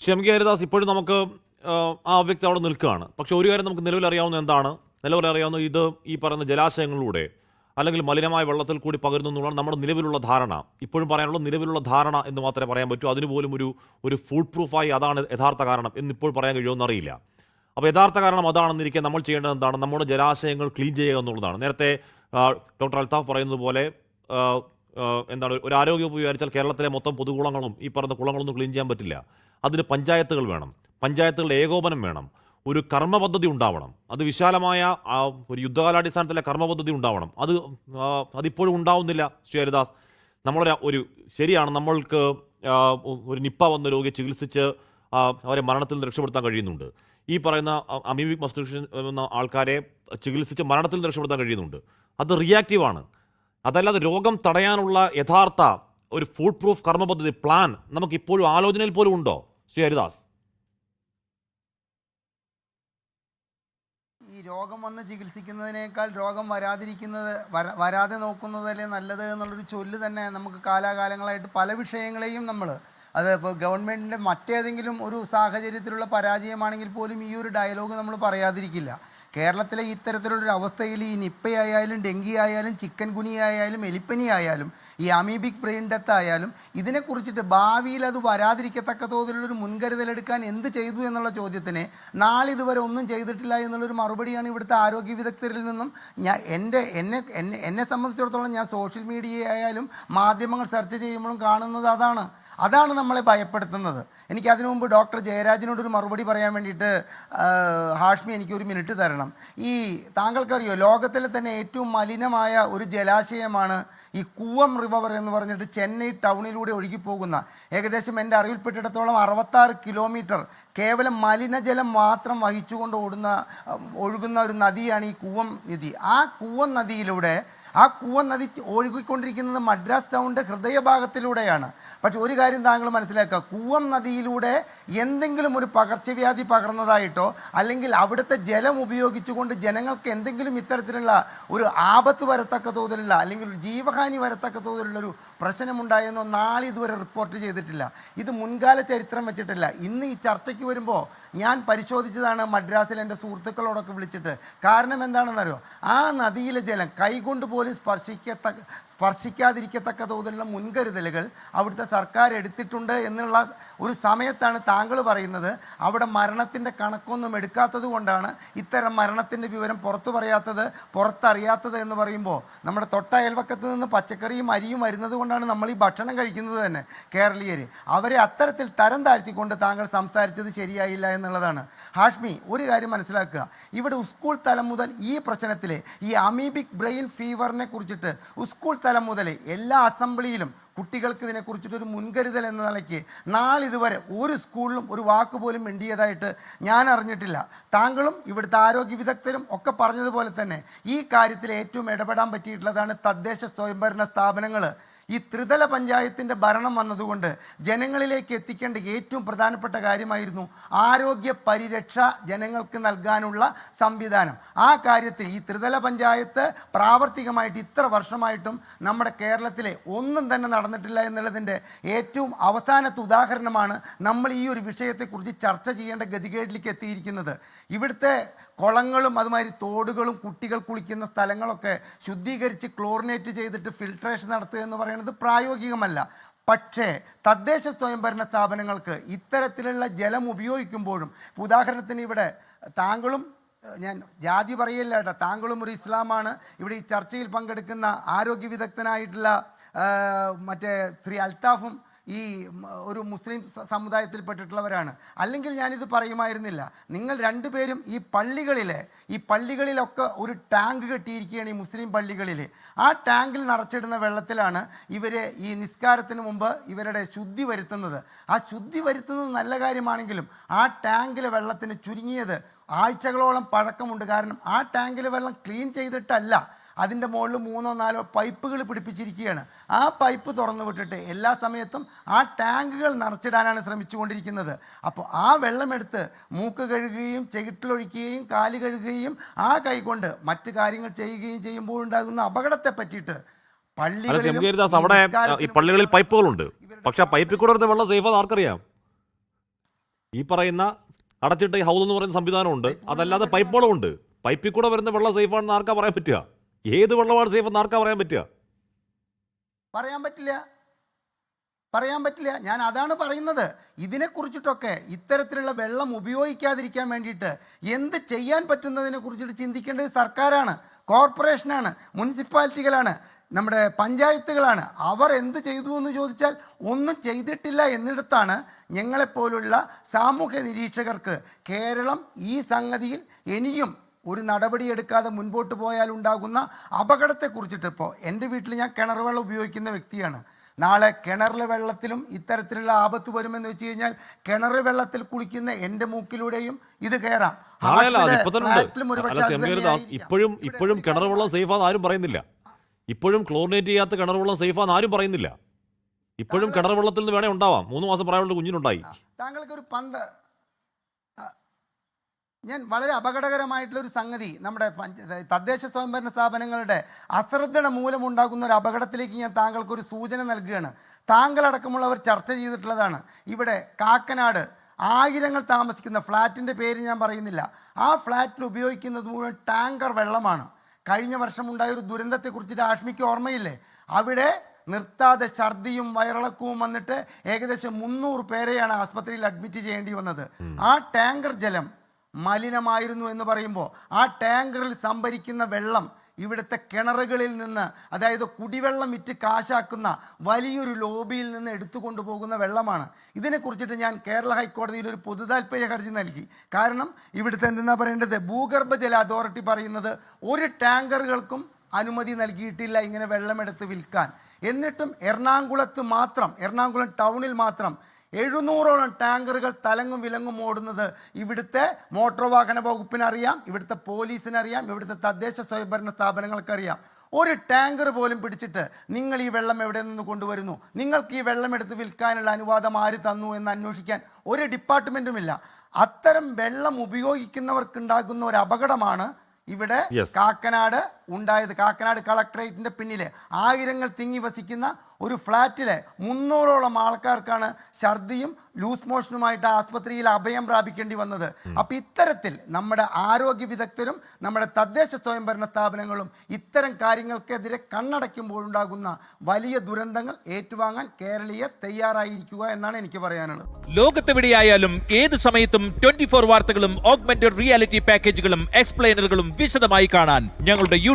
പക്ഷേ ഹരിദാസ് ഇപ്പോഴും നമുക്ക് ആ, വ്യക്തി അവിടെ നിൽക്കുകയാണ്. പക്ഷെ ഒരു കാര്യം നമുക്ക് നിലവിൽ അറിയാവുന്ന എന്താണ്? നിലവിൽ അറിയാവുന്ന ഇത് ഈ പറയുന്ന ജലാശയങ്ങളിലൂടെ അല്ലെങ്കിൽ മലിനമായ വെള്ളത്തിൽ കൂടി പകരുന്നു എന്നുള്ളതാണ് നമ്മുടെ നിലവിലുള്ള ധാരണ. ഇപ്പോഴും പറയാനുള്ള നിലവിലുള്ള ധാരണ എന്ന് മാത്രമേ പറയാൻ പറ്റൂ. അതിനുപോലും ഒരു ഒരു ഫുൾ പ്രൂഫായി അതാണ് യഥാർത്ഥ കാരണം എന്ന് ഇപ്പോൾ പറയാൻ കഴിയുമെന്ന് അറിയില്ല. അപ്പോൾ യഥാർത്ഥ കാരണം അതാണെന്നിരിക്കെ നമ്മൾ ചെയ്യേണ്ടത് എന്താണ്? നമ്മുടെ ജലാശയങ്ങൾ ക്ലീൻ ചെയ്യുക എന്നുള്ളതാണ്. നേരത്തെ ഡോക്ടർ അൽത്താഫ് പറയുന്നത് പോലെ എന്താണ് ഒരു ആരോഗ്യവകുപ്പ് വിചാരിച്ചാൽ കേരളത്തിലെ മൊത്തം പൊതുകുളങ്ങളും ഈ പറഞ്ഞ കുളങ്ങളൊന്നും ക്ലീൻ ചെയ്യാൻ പറ്റില്ല. അതിന് പഞ്ചായത്തുകൾ വേണം. പഞ്ചായത്തുകളുടെ ഏകോപനം വേണം. ഒരു കർമ്മ പദ്ധതി ഉണ്ടാവണം. അത് വിശാലമായ ഒരു യുദ്ധകാലാടിസ്ഥാനത്തിലെ കർമ്മ പദ്ധതി ഉണ്ടാവണം. അത് അതിപ്പോഴും ഉണ്ടാവുന്നില്ല ശ്രീ ഹരിദാസ്. നമ്മളൊരു ഒരു ശരിയാണ്. നമ്മൾക്ക് ഒരു നിപ്പ വന്ന രോഗിയെ ചികിത്സിച്ച് അവരെ മരണത്തിൽ നിന്ന് രക്ഷപ്പെടുത്താൻ കഴിയുന്നുണ്ട്. ഈ പറയുന്ന അമീബിക് മസ്തിഷ്ക എന്ന ആൾക്കാരെ ചികിത്സിച്ച് മരണത്തിൽ നിന്ന് രക്ഷപ്പെടുത്താൻ കഴിയുന്നുണ്ട്. അത് റിയാക്റ്റീവാണ്. അതല്ലാതെ രോഗം തടയാനുള്ള യഥാർത്ഥ ഒരു ഫുൾ പ്രൂഫ് കർമ്മ പദ്ധതി പ്ലാൻ നമുക്ക് ഇപ്പോഴും ആലോചനയിൽ പോലും ഉണ്ടോ? ശ്രീ ഹരിദാസ്. ഈ രോഗം വന്ന് ചികിത്സിക്കുന്നതിനേക്കാൾ രോഗം വരാതിരിക്കുന്നത് വര വരാതെ നോക്കുന്നതല്ലേ നല്ലത് എന്നുള്ളൊരു ചൊല്ല് തന്നെ നമുക്ക് കാലാകാലങ്ങളായിട്ട് പല വിഷയങ്ങളെയും നമ്മൾ അത് ഇപ്പോൾ ഗവൺമെന്റിന്റെ മറ്റേതെങ്കിലും ഒരു സാഹചര്യത്തിലുള്ള പരാജയമാണെങ്കിൽ പോലും ഈ ഒരു ഡയലോഗ് നമ്മൾ പറയാതിരിക്കില്ല. കേരളത്തിലെ ഇത്തരത്തിലുള്ളൊരു അവസ്ഥയിൽ ഈ നിപ്പയായാലും ഡെങ്കി ആയാലും ചിക്കൻ ഗുനി ആയാലും എലിപ്പനി ആയാലും ഈ അമീബിക് ബ്രെയിൻ ഡെത്ത് ആയാലും ഇതിനെക്കുറിച്ചിട്ട് ഭാവിയിൽ അത് വരാതിരിക്കത്തക്ക തോതിലുള്ളൊരു മുൻകരുതലെടുക്കാൻ എന്ത് ചെയ്തു എന്നുള്ള ചോദ്യത്തിന് നാളിതുവരെ ഒന്നും ചെയ്തിട്ടില്ല എന്നുള്ളൊരു മറുപടിയാണ് ഇവിടുത്തെ ആരോഗ്യ വിദഗ്ധരിൽ നിന്നും ഞാൻ എന്റെ എന്നെ എന്നെ സംബന്ധിച്ചിടത്തോളം ഞാൻ സോഷ്യൽ മീഡിയ ആയാലും മാധ്യമങ്ങൾ സെർച്ച് ചെയ്യുമ്പോഴും കാണുന്നത് അതാണ്. അതാണ് നമ്മളെ ഭയപ്പെടുത്തുന്നത്. എനിക്ക് അതിനു മുമ്പ് ഡോക്ടർ ജയരാജിനോടൊരു മറുപടി പറയാൻ വേണ്ടിയിട്ട് ഹാഷ്മി എനിക്കൊരു മിനിറ്റ് തരണം. ഈ താങ്കൾക്കറിയോ ലോകത്തിലെ തന്നെ ഏറ്റവും മലിനമായ ഒരു ജലാശയമാണ് ഈ കൂവം റിവർ എന്ന് പറഞ്ഞിട്ട് ചെന്നൈ ടൗണിലൂടെ ഒഴുകിപ്പോകുന്ന ഏകദേശം എന്റെ അറിവിൽപ്പെട്ടിടത്തോളം അറുപത്താറ് കിലോമീറ്റർ കേവലം മലിനജലം മാത്രം വഹിച്ചുകൊണ്ട് ഓടുന്ന ഒഴുകുന്ന ഒരു നദിയാണ് ഈ കൂവം നദി. ആ കൂവം നദിയിലൂടെ ആ കൂവ നദി ഒഴുകിക്കൊണ്ടിരിക്കുന്നത് മദ്രാസ് ടൗണിന്റെ ഹൃദയഭാഗത്തിലൂടെയാണ്. പക്ഷെ ഒരു കാര്യം താങ്കൾ മനസ്സിലാക്കുക കൂവം നദിയിലൂടെ എന്തെങ്കിലും ഒരു പകർച്ചവ്യാധി പകർന്നതായിട്ടോ അല്ലെങ്കിൽ അവിടുത്തെ ജലം ഉപയോഗിച്ചുകൊണ്ട് ജനങ്ങൾക്ക് എന്തെങ്കിലും ഇത്തരത്തിലുള്ള ഒരു ആപത്ത് വരത്തക്ക തോതിലുള്ള അല്ലെങ്കിൽ ഒരു ജീവഹാനി വരത്തക്ക തോതിലുള്ള ഒരു പ്രശ്നമുണ്ടായെന്നോ നാളെ ഇതുവരെ റിപ്പോർട്ട് ചെയ്തിട്ടില്ല. ഇത് മുൻകാല ചരിത്രം വെച്ചിട്ടില്ല. ഇന്ന് ഈ ചർച്ചയ്ക്ക് വരുമ്പോൾ ഞാൻ പരിശോധിച്ചതാണ് മദ്രാസിൽ എന്റെ സുഹൃത്തുക്കളോടൊക്കെ വിളിച്ചിട്ട്. കാരണം എന്താണെന്നറിയോ? ആ നദിയിലെ ജലം കൈകൊണ്ട് പോലും സ്പർശിക്കത്തക്ക സ്പർശിക്കാതിരിക്കത്തക്ക തോതിലുള്ള മുൻകരുതലുകൾ അവിടുത്തെ സർക്കാർ എടുത്തിട്ടുണ്ട് എന്നുള്ള ഒരു സമയത്താണ് താങ്കൾ പറയുന്നത് അവിടെ മരണത്തിന്റെ കണക്കൊന്നും എടുക്കാത്തത് കൊണ്ടാണ് ഇത്തരം മരണത്തിന്റെ വിവരം പുറത്തു പറയാത്തത് പുറത്തറിയാത്തത് എന്ന് പറയുമ്പോൾ നമ്മുടെ തൊട്ട അയൽവക്കത്ത് നിന്ന് പച്ചക്കറിയും അരിയും വരുന്നത് കൊണ്ടാണ് നമ്മൾ ഈ ഭക്ഷണം കഴിക്കുന്നത് തന്നെ. കേരളീയർ അവരെ അത്തരത്തിൽ തരം താഴ്ത്തിക്കൊണ്ട് താങ്കൾ സംസാരിച്ചത് ശരിയായില്ല എന്നുള്ളതാണ്. ഹാഷ്മി ഒരു കാര്യം മനസ്സിലാക്കുക. ഇവിടെ സ്കൂൾ തലം മുതൽ ഈ പ്രശ്നത്തിലെ ഈ അമീബിക് ബ്രെയിൻ ഫീവറിനെ കുറിച്ചിട്ട് സ്കൂൾ തലം മുതൽ എല്ലാ അസംബ്ലിയിലും കുട്ടികൾക്ക് ഇതിനെക്കുറിച്ചിട്ടൊരു മുൻകരുതൽ എന്ന നിലയ്ക്ക് നാളിതുവരെ ഒരു സ്കൂളിലും ഒരു വാക്ക് പോലും മിണ്ടിയതായിട്ട് ഞാൻ അറിഞ്ഞിട്ടില്ല. താങ്കളും ഇവിടുത്തെ ആരോഗ്യ വിദഗ്ധരും ഒക്കെ പറഞ്ഞതുപോലെ തന്നെ ഈ കാര്യത്തിൽ ഏറ്റവും ഇടപെടാൻ പറ്റിയിട്ടുള്ളതാണ് തദ്ദേശ സ്വയംഭരണ സ്ഥാപനങ്ങൾ ഈ ത്രിതല പഞ്ചായത്തിന്റെ ഭരണം വന്നതുകൊണ്ട് ജനങ്ങളിലേക്ക് എത്തിക്കേണ്ട ഏറ്റവും പ്രധാനപ്പെട്ട കാര്യമായിരുന്നു ആരോഗ്യ പരിരക്ഷ ജനങ്ങൾക്ക് നൽകാനുള്ള സംവിധാനം. ആ കാര്യത്തിൽ ഈ ത്രിതല പഞ്ചായത്ത് പ്രാവർത്തികമായിട്ട് ഇത്ര വർഷമായിട്ടും നമ്മുടെ കേരളത്തിലെ ഒന്നും തന്നെ നടന്നിട്ടില്ല എന്നുള്ളതിന്റെ ഏറ്റവും അവസാനത്തെ ഉദാഹരണമാണ് നമ്മൾ ഈ ഒരു വിഷയത്തെക്കുറിച്ച് ചർച്ച ചെയ്യേണ്ട ഗതികേടിലേക്ക് എത്തിയിരിക്കുന്നത്. ഇവിടുത്തെ കുളങ്ങളും അതുമാതിരി തോടുകളും കുട്ടികൾ കുളിക്കുന്ന സ്ഥലങ്ങളൊക്കെ ശുദ്ധീകരിച്ച് ക്ലോറിനേറ്റ് ചെയ്തിട്ട് ഫിൽട്രേഷൻ നടത്തുക എന്ന് പറയുന്നത് പ്രായോഗികമല്ല. പക്ഷേ തദ്ദേശ സ്വയംഭരണ സ്ഥാപനങ്ങൾക്ക് ഇത്തരത്തിലുള്ള ജലം ഉപയോഗിക്കുമ്പോഴും ഉദാഹരണത്തിന് ഇവിടെ താങ്കളും ഞാൻ ജാതി പറയില്ല കേട്ടോ താങ്കളും ഒരു ഇസ്ലാമാണ്. ഇവിടെ ഈ ചർച്ചയിൽ പങ്കെടുക്കുന്ന ആരോഗ്യ വിദഗ്ധനായിട്ടുള്ള മറ്റേ ശ്രീ അൽത്താഫും ഈ ഒരു മുസ്ലിം സമുദായത്തിൽ സമുദായത്തിൽപ്പെട്ടിട്ടുള്ളവരാണ്. അല്ലെങ്കിൽ ഞാനിത് പറയുമായിരുന്നില്ല. നിങ്ങൾ രണ്ടുപേരും ഈ പള്ളികളിലെ ഈ പള്ളികളിലൊക്കെ ഒരു ടാങ്ക് കെട്ടിയിരിക്കുകയാണ് ഈ മുസ്ലിം പള്ളികളിൽ ആ ടാങ്കിൽ നിറച്ചിടുന്ന വെള്ളത്തിലാണ് ഇവർ ഈ നിസ്കാരത്തിന് മുമ്പ് ഇവരുടെ ശുദ്ധി വരുത്തുന്നത്. ആ ശുദ്ധി വരുത്തുന്നത് നല്ല കാര്യമാണെങ്കിലും ആ ടാങ്കിലെ വെള്ളത്തിന് ചുരുങ്ങിയത് ആഴ്ചകളോളം പഴക്കമുണ്ട്. കാരണം ആ ടാങ്കിലെ വെള്ളം ക്ലീൻ ചെയ്തിട്ടല്ല. അതിന്റെ മുകളിൽ മൂന്നോ നാലോ പൈപ്പുകൾ പിടിപ്പിച്ചിരിക്കുകയാണ്. ആ പൈപ്പ് തുറന്നു വിട്ടിട്ട് എല്ലാ സമയത്തും ആ ടാങ്കുകൾ നിറച്ചിടാനാണ് ശ്രമിച്ചുകൊണ്ടിരിക്കുന്നത്. അപ്പോൾ ആ വെള്ളമെടുത്ത് മൂക്ക് കഴുകുകയും ചെകിട്ടിലൊഴിക്കുകയും കാൽ കഴുകുകയും ആ കൈകൊണ്ട് മറ്റു കാര്യങ്ങൾ ചെയ്യുകയും ചെയ്യുമ്പോൾ ഉണ്ടാകുന്ന അപകടത്തെ പറ്റിയിട്ട് പള്ളികളിലും ഈ അവിടെ ഈ പള്ളികളിൽ പൈപ്പുകളുണ്ട്. പക്ഷെ ആ പൈപ്പിൽ കൂടെ വെള്ളം സേഫ് ആർക്കറിയാം? ഈ പറയുന്ന അടച്ചിട്ട് ഹൗസ് എന്ന് പറയുന്ന സംവിധാനമുണ്ട്. അതല്ലാതെ പൈപ്പുകളും ഉണ്ട് പൈപ്പിൽ കൂടെ വരുന്ന വെള്ളം സേഫാണെന്ന് ആർക്കാ പറയാൻ പറ്റുക? ഏത് വെള്ളമാണ് സേഫ് എന്ന് ആർക്കാ പറയാൻ പറ്റുക? പറയാൻ പറ്റില്ല. പറയാൻ പറ്റില്ല. ഞാൻ അതാണ് പറയുന്നത്. ഇതിനെക്കുറിച്ചിട്ടൊക്കെ ഇത്തരത്തിലുള്ള വെള്ളം ഉപയോഗിക്കാതിരിക്കാൻ വേണ്ടിയിട്ട് എന്ത് ചെയ്യാൻ പറ്റുന്നതിനെ കുറിച്ചിട്ട് ചിന്തിക്കേണ്ടത് സർക്കാരാണ് കോർപ്പറേഷനാണ് മുനിസിപ്പാലിറ്റികളാണ് നമ്മുടെ പഞ്ചായത്തുകളാണ്. അവർ എന്ത് ചെയ്തു എന്ന് ചോദിച്ചാൽ ഒന്നും ചെയ്തിട്ടില്ല എന്നിടത്താണ് ഞങ്ങളെപ്പോലുള്ള സാമൂഹ്യ നിരീക്ഷകർക്ക് കേരളം ഈ സംഗതിയിൽ ഇനിയും ഒരു നടപടിയെടുക്കാതെ മുൻപോട്ട് പോയാൽ ഉണ്ടാകുന്ന അപകടത്തെക്കുറിച്ചിട്ട് ഇപ്പോൾ എന്റെ വീട്ടിൽ ഞാൻ കിണർ വെള്ളം ഉപയോഗിക്കുന്ന വ്യക്തിയാണ്. നാളെ കിണറിലെ വെള്ളത്തിലും ഇത്തരത്തിലുള്ള ആപത്ത് വരുമെന്ന് വെച്ച് കഴിഞ്ഞാൽ കിണർ വെള്ളത്തിൽ കുളിക്കുന്ന എന്റെ മൂക്കിലൂടെയും ഇത് കയറാം. ഇപ്പോഴും ഇപ്പോഴും കിണർ വെള്ളം സേഫാന്ന് ആരും പറയുന്നില്ല. ഇപ്പോഴും ക്ലോറിനേറ്റ് ചെയ്യാത്ത കിണർ വെള്ളം സേഫാന്ന് ആരും പറയുന്നില്ല. ഇപ്പോഴും കിണർ വെള്ളത്തിൽ നിന്ന് വേണേ ഉണ്ടാവാം. മൂന്ന് മാസം പ്രായമുള്ള കുഞ്ഞിനുണ്ടായി. താങ്കൾക്ക് ഒരു പന്ത് ഞാൻ വളരെ അപകടകരമായിട്ടുള്ള ഒരു സംഗതി നമ്മുടെ തദ്ദേശ സ്വയംഭരണ സ്ഥാപനങ്ങളുടെ അശ്രദ്ധ മൂലമുണ്ടാകുന്ന ഒരു അപകടത്തിലേക്ക് ഞാൻ താങ്കൾക്കൊരു സൂചന നൽകുകയാണ്. താങ്കളടക്കമുള്ളവർ ചർച്ച ചെയ്തിട്ടുള്ളതാണ്. ഇവിടെ കാക്കനാട് ആയിരങ്ങൾ താമസിക്കുന്ന ഫ്ലാറ്റിന്റെ പേര് ഞാൻ പറയുന്നില്ല. ആ ഫ്ലാറ്റിൽ ഉപയോഗിക്കുന്നത് മുഴുവൻ ടാങ്കർ വെള്ളമാണ്. കഴിഞ്ഞ വർഷം ഉണ്ടായ ഒരു ദുരന്തത്തെക്കുറിച്ചിട്ട് ആഷ്മിക്ക് ഓർമ്മയില്ലേ? അവിടെ നിർത്താതെ ഛർദിയും വയറിളക്കവും വന്നിട്ട് ഏകദേശം മുന്നൂറ് പേരെയാണ് ആസ്പത്രിയിൽ അഡ്മിറ്റ് ചെയ്യേണ്ടി വന്നത്. ആ ടാങ്കർ ജലം മലിനമായിരുന്നു എന്ന് പറയുമ്പോൾ ആ ടാങ്കറിൽ സംഭരിക്കുന്ന വെള്ളം ഇവിടുത്തെ കിണറുകളിൽ നിന്ന് അതായത് കുടിവെള്ളം വിറ്റ് കാശാക്കുന്ന വലിയൊരു ലോബിയിൽ നിന്ന് എടുത്തു കൊണ്ടുപോകുന്ന വെള്ളമാണ്. ഇതിനെക്കുറിച്ചിട്ട് ഞാൻ കേരള ഹൈക്കോടതിയിൽ ഒരു പൊതു താല്പര്യ ഹർജി നൽകി. കാരണം ഇവിടുത്തെ എന്തെന്നാണ് പറയേണ്ടത്? ഭൂഗർഭജല അതോറിറ്റി പറയുന്നത് ഒരു ടാങ്കറുകൾക്കും അനുമതി നൽകിയിട്ടില്ല ഇങ്ങനെ വെള്ളമെടുത്ത് വിൽക്കാൻ. എന്നിട്ടും എറണാകുളത്ത് മാത്രം എറണാകുളം ടൗണിൽ മാത്രം എഴുന്നൂറോളം ടാങ്കറുകൾ തലങ്ങും വിലങ്ങും ഓടുന്നത് ഇവിടുത്തെ മോട്ടോർ വാഹന വകുപ്പിനറിയാം ഇവിടുത്തെ പോലീസിനറിയാം ഇവിടുത്തെ തദ്ദേശ സ്വയംഭരണ സ്ഥാപനങ്ങൾക്കറിയാം ഒരു ടാങ്കർ പോലും പിടിച്ചിട്ട് നിങ്ങൾ ഈ വെള്ളം എവിടെ നിന്ന് കൊണ്ടുവരുന്നു? നിങ്ങൾക്ക് ഈ വെള്ളം എടുത്ത് വിൽക്കാനുള്ള അനുവാദം ആര് തന്നു എന്ന് അന്വേഷിക്കാൻ ഒരു ഡിപ്പാർട്ട്മെന്റുമില്ല അത്തരം വെള്ളം ഉപയോഗിക്കുന്നവർക്കുണ്ടാകുന്ന ഒരു അപകടമാണ് ഇവിടെ കാക്കനാട് ഉണ്ടായത് കാക്കനാട് കളക്ടറേറ്റിന്റെ പിന്നിൽ ആയിരങ്ങൾ തിങ്ങി വസിക്കുന്ന ഒരു ഫ്ലാറ്റിലെ മുന്നൂറോളം ആൾക്കാർക്കാണ് ഛർദിയും ലൂസ് മോഷനുമായിട്ട് ആസ്പത്രിയിൽ അഭയം പ്രാപിക്കേണ്ടി വന്നത്. അപ്പം ഇത്തരത്തിൽ നമ്മുടെ ആരോഗ്യ വിദഗ്ധരും നമ്മുടെ തദ്ദേശ സ്വയംഭരണ സ്ഥാപനങ്ങളും ഇത്തരം കാര്യങ്ങൾക്കെതിരെ കണ്ണടയ്ക്കുമ്പോഴുണ്ടാകുന്ന വലിയ ദുരന്തങ്ങൾ ഏറ്റുവാങ്ങാൻ കേരളീയർ തയ്യാറായിരിക്കുക എന്നാണ് എനിക്ക് പറയാനുള്ളത്. ലോകത്തെവിടെയായാലും ഏത് സമയത്തും ട്വന്റി ഫോർ വാർത്തകളും ഓഗ്മെന്റഡ് റിയാലിറ്റി പാക്കേജുകളും എക്സ്പ്ലെയിനറുകളും വിശദമായി കാണാൻ ഞങ്ങളുടെ